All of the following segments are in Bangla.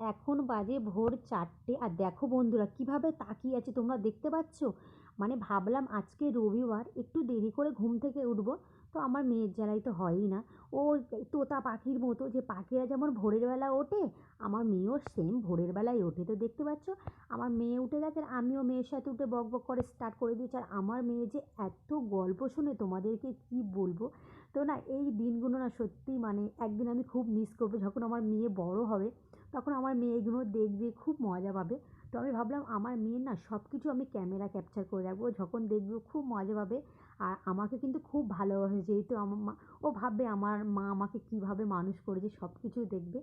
এখন বাজে ভোর চারটে আর দেখো বন্ধুরা কীভাবে তাকিয়ে আছে তোমরা দেখতে পাচ্ছ? মানে ভাবলাম আজকে রবিবার একটু দেরি করে ঘুম থেকে উঠবো। তো আমার মেয়ের জ্বালাই তো হয়ই না। ও তোতা পাখির মতো যে পাখিরা যেমন ভোরের বেলা ওঠে, আমার মেয়েও সেম ভোরের বেলায় ওঠে। তো দেখতে পাচ্ছ, আমার মেয়ে উঠে গেছে আর আমিও মেয়ের সাথে উঠে বক বক করে স্টার্ট করে দিয়েছি। আর আমার মেয়ে যে এত গল্প শুনে, তোমাদেরকে কি বলব? তো না, এই দিনগুলো না সত্যি মানে একদিন আমি খুব মিস করব। যখন আমার মেয়ে বড় হবে, তখন আমার মেয়েগুলো দেখবে, খুব মজা পাবে। তো আমি ভাবলাম, আমার মেয়ের না সব কিছু আমি ক্যামেরা ক্যাপচার করে রাখব। যখন দেখবে, খুব মজা পাবে। আর আমাকে কিন্তু খুব ভালোবাসে যেহেতু আমার মা, ও ভাববে আমার মা আমাকে কীভাবে মানুষ করেছে সব কিছুই দেখবে।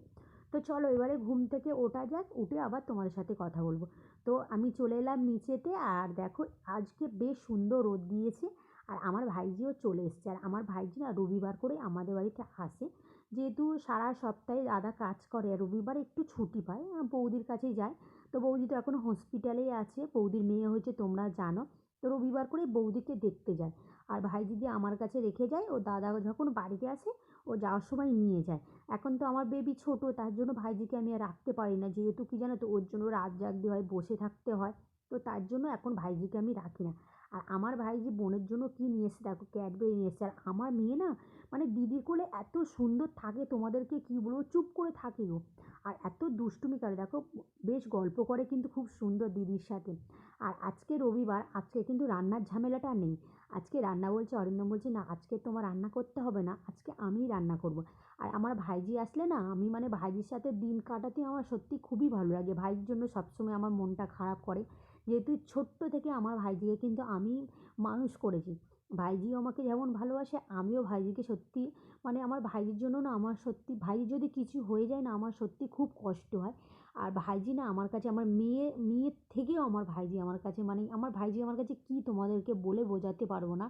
তো চলো এবারে ঘুম থেকে ওঠা যাক, উঠে আবার তোমাদের সাথে কথা বলব। তো আমি চলে এলাম নিচেতে আর দেখো আজকে বেশ সুন্দর রোদ দিয়েছে আর আমার ভাইজিও চলে এসছে। আর আমার ভাইজি না রবিবার করে আমাদের বাড়িতে আসে। যেহেতু সারা সপ্তাহে দাদা কাজ করে আর রবিবারে একটু ছুটি পায়, বৌদির কাছেই যায়। তো বৌদি তো এখন হসপিটালেই আছে, বৌদির মেয়ে হয়েছে তোমরা জানো। তো রবিবার করে বৌদিকে দেখতে যায়। আর ভাই যদি আমার কাছে রেখে যায়, ও দাদা যখন বাড়িতে আসে, ও যাওয়ার সময় নিয়ে যায়। এখন তো আমার বেবি ছোট, তার জন্য ভাইজিকে আমি আর রাখতে পারি না। যেহেতু কি জানো তো, ওর জন্য রাত জাগতে হয়, বসে থাকতে হয়। তো তার জন্য এখন ভাইজিকে আমি রাখি না। আর আমার ভাইজি বোনের জন্য কী নিয়ে এসছে, দেখো ক্যাডবেরি নিয়ে এসছে। আর আমার মেয়ে না মানে দিদির কোলে এত সুন্দর থাকে তোমাদেরকে, কী বলব, চুপ করে থাকে ও আর এত দুষ্টুমি করে, দেখো, বেশ গল্প করে কিন্তু খুব সুন্দর দিদির সাথে। আর আজকে রবিবার, আজকে কিন্তু রান্নার ঝামেলাটা নেই। আজকে রান্না বলছে, অরিন্দম বলছে, না, আজকে তোমার রান্না করতে হবে না, আজকে আমিই রান্না করব। আর আমার ভাইজি আসলে না, আমি মানে ভাইজির সাথে দিন কাটাতে আমার সত্যি খুবই ভালো লাগে। ভাইয়ের জন্য সবসময় আমার মনটা খারাপ করে। যেহেতু ছোট্ট থেকে আমার ভাইজিকে কিন্তু আমি মানুষ করেছি। ভাইজিও আমাকে যেমন ভালোবাসে, আমিও ভাইজিকে সত্যি মানে আমার ভাইজির জন্য না আমার সত্যি, ভাই যদি কিছু হয়ে যায় না আমার সত্যি খুব কষ্ট হয়। আর ভাইজি না আমার কাছে, আমার মেয়ে, মেয়ের থেকেও আমার ভাইজি আমার কাছে মানে আমার ভাইজি আমার কাছে কী তোমাদেরকে বলে বোঝাতে পারব না।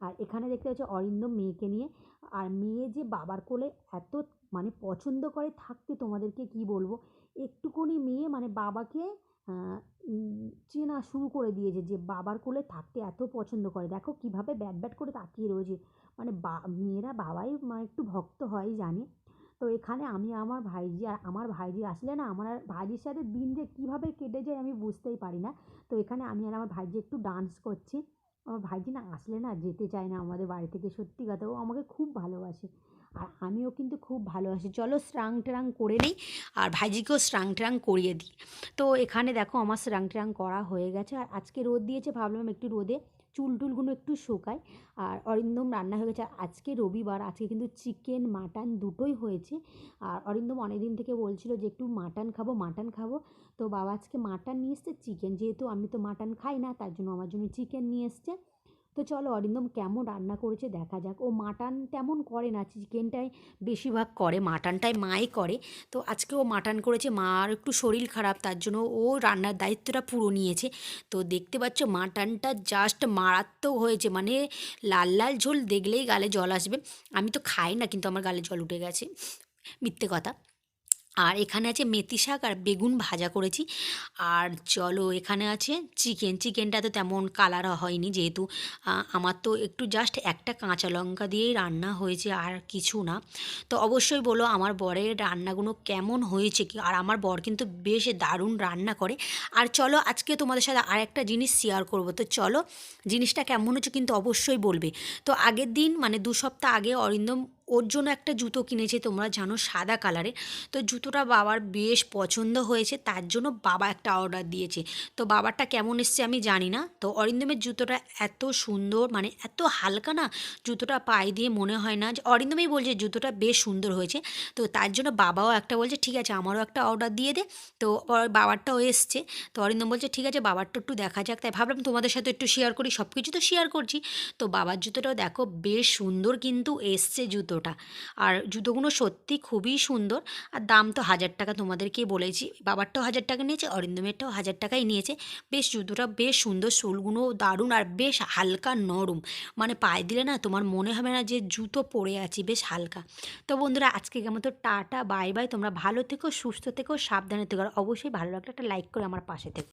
আর এখানে দেখতে পাচ্ছি অরিন্দম মেয়েকে নিয়ে। আর মেয়ে যে বাবার কোলে এত মানে পছন্দ করে থাকতে তোমাদেরকে কি বলব? একটুকুনি মেয়ে মানে বাবাকে চেনা শুরু করে দিয়েছে যে বাবার কোলে থাকতে এত পছন্দ করে। দেখো কীভাবে ব্যাট ব্যাট করে তাকিয়ে রয়েছে। মানে বা, মেয়েরা বাবাই মানে একটু ভক্ত হয় জানি। তো এখানে আমি আমার ভাইজি আর আমার ভাইজি আসলে না, আমার আর ভাইজির সাথে দিন যে কীভাবে কেটে যায় আমি বুঝতেই পারি না। তো এখানে আমি আর আমার ভাইজি একটু ডান্স করছি। আমার ভাইজি না আসলে না যেতে চায় না আমাদের বাড়ি থেকে। সত্যি কথা ও আমাকে খুব ভালোবাসে। আর আমিও কিন্তু খুব ভালোবাসি। চলো স্নান ট্রাং করে নিই আর ভাইজিকেও স্নান ট্রাং করিয়ে দিই। তো এখানে দেখো আমার স্নান ট্রাং করা হয়ে গেছে। আর আজকে রোদ দিয়েছে, ভাবলাম একটু রোদে চুল টুলগুলো একটু শোকায় আর অরিন্দম রান্না হয়ে গেছে। আজকে রবিবার, আজকে কিন্তু চিকেন, মাটন দুটোই হয়েছে। আর অরিন্দম অনেক দিন থেকে বলছিল যে একটু মাটন খাব মাটন খাব। তো বাবা আজকে মাটন নিয়ে এসছে, চিকেন। যেহেতু আমি তো মাটন খাই না, তার জন্য আমার জন্য চিকেন নিয়ে এসছে। তো চলো অরিন্দম কেমন রান্না করেছে দেখা যাক। ও মাটন তেমন করে না, চিকেনটাই বেশিরভাগ করে, মাটনটাই মাই করে। তো আজকে ও মাটন করেছে মার একটু শরীর খারাপ, তার জন্য ও রান্নার দায়িত্বটা পুরো নিয়েছে। তো দেখতে পাচ্ছ মাটনটা জাস্ট মারাত্মক হয়েছে মানে লাল লাল ঝোল দেখলেই গালে জল আসবে। আমি তো খাই না, কিন্তু আমার গালে জল উঠে গেছে। মিথ্যে কথা। আর এখানে আছে মেথি শাক আর বেগুন ভাজা করেছি। আর চলো এখানে আছে চিকেন। চিকেনটা তো তেমন কালার হয়নি যেহেতু আমার তো একটু জাস্ট একটা কাঁচা লঙ্কা দিয়েই রান্না হয়েছে আর কিছু না। তো অবশ্যই বলো আমার বরের রান্নাগুলো কেমন হয়েছে কি? আর আমার বর কিন্তু বেশ দারুণ রান্না করে। আর চলো আজকে তোমাদের সাথে আর একটা জিনিস শেয়ার করব। তো চলো জিনিসটা কেমন হচ্ছে কিন্তু অবশ্যই বলবে। তো আগের দিন মানে দু সপ্তাহ আগে অরিন্দম ওর জন্য একটা জুতো কিনেছে, তোমরা জানো সাদা কালারের। তো জুতোটা বাবার বেশ পছন্দ হয়েছে, তার জন্য বাবা একটা অর্ডার দিয়েছে। তো বাবারটা কেমন এসছে আমি জানি না। তো অরিন্দমের জুতোটা এত সুন্দর মানে এত হালকা না, জুতোটা পায়ে দিয়ে মনে হয় না যে, অরিন্দমই বলছে জুতোটা বেশ সুন্দর হয়েছে। তো তার জন্য বাবাও একটা বলছে, ঠিক আছে, আমারও একটা অর্ডার দিয়ে দে। তো বাবারটাও এসছে। তো অরিন্দম বলছে, ঠিক আছে, বাবারটা একটু দেখা যাক। তাই ভাবলাম তোমাদের সাথে একটু শেয়ার করি সব কিছু তো শেয়ার করছি। তো বাবার জুতোটাও দেখো বেশ সুন্দর কিন্তু এসছে জুতো জুতোটা আর জুতোগুলো সত্যি খুবই সুন্দর। আর দাম তো হাজার টাকা তোমাদেরকে বলেছি। বাবারটাও হাজার টাকা নিয়েছে, অরিন্দমেরটাও হাজার টাকাই নিয়েছে। বেশ জুতোটা বেশ সুন্দর সোলগুলো দারুণ আর বেশ হালকা নরম। মানে পায়ে দিলে না তোমার মনে হবে না যে জুতো পরে আছি, বেশ হালকা। তো বন্ধুরা আজকে কেমন তো টাটা, বাই বাই। তোমরা ভালো থেকো, সুস্থ থেকো, সাবধানে থেকো। আর অবশ্যই ভালো লাগলে একটা লাইক করে আমার পাশে থেকো।